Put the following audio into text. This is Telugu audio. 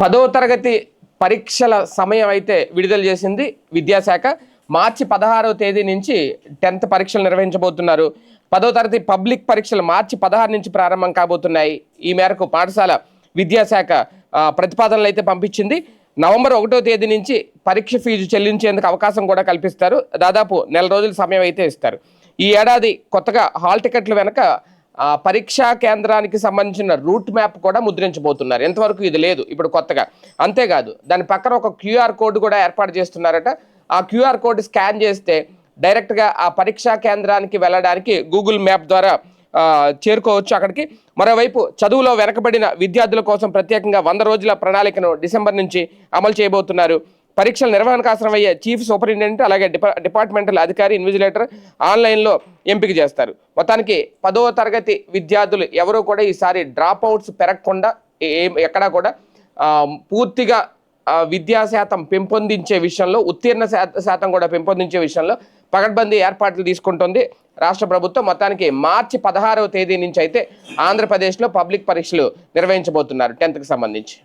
పదో తరగతి పరీక్షల సమయం అయితే విడుదల చేసింది విద్యాశాఖ. మార్చి పదహారవ తేదీ నుంచి టెన్త్ పరీక్షలు నిర్వహించబోతున్నారు. పదో తరగతి పబ్లిక్ పరీక్షలు మార్చి పదహారు నుంచి ప్రారంభం కాబోతున్నాయి. ఈ మేరకు పాఠశాల విద్యాశాఖ ప్రతిపాదనలు అయితే పంపించింది. నవంబర్ ఒకటో తేదీ నుంచి పరీక్ష ఫీజు చెల్లించేందుకు అవకాశం కూడా కల్పిస్తారు. దాదాపు నెల రోజుల సమయం అయితే ఇస్తారు. ఈ ఏడాది కొత్తగా హాల్ టికెట్లు వెనక పరీక్షా కేంద్రానికి సంబంధించిన రూట్ మ్యాప్ కూడా ముద్రించబోతున్నారు. ఎంతవరకు ఇది లేదు ఇప్పుడు కొత్తగా. అంతేకాదు దాని పక్కన ఒక క్యూఆర్ కోడ్ కూడా ఏర్పాటు చేస్తున్నారట. ఆ క్యూఆర్ కోడ్ స్కాన్ చేస్తే డైరెక్ట్గా ఆ పరీక్షా కేంద్రానికి వెళ్ళడానికి గూగుల్ మ్యాప్ ద్వారా చేరుకోవచ్చు అక్కడికి. మరోవైపు చదువులో వెనకబడిన విద్యార్థుల కోసం ప్రత్యేకంగా వంద రోజుల ప్రణాళికను డిసెంబర్ నుంచి అమలు చేయబోతున్నారు. పరీక్షల నిర్వహణకు అవసరమయ్యే చీఫ్ సూపరింటెండెంట్ అలాగే డిపా డిపార్ట్మెంటల్ అధికారి ఇన్విజిలేటర్ ఆన్లైన్లో ఎంపిక చేస్తారు. మొత్తానికి పదవ తరగతి విద్యార్థులు ఎవరూ కూడా ఈసారి డ్రాప్ అవుట్స్ పెరగకుండా ఎక్కడా కూడా పూర్తిగా విద్యాశాతం విద్యా శాతం పెంపొందించే విషయంలో ఉత్తీర్ణ శాత- శాతం కూడా పెంపొందించే విషయంలో పగడ్బందీ ఏర్పాట్లు తీసుకుంటుంది రాష్ట్ర ప్రభుత్వం. మొత్తానికి మార్చి పదహారవ తేదీ నుంచి అయితే ఆంధ్రప్రదేశ్లో పబ్లిక్ పరీక్షలు నిర్వహించబోతున్నారు టెన్త్కి సంబంధించి.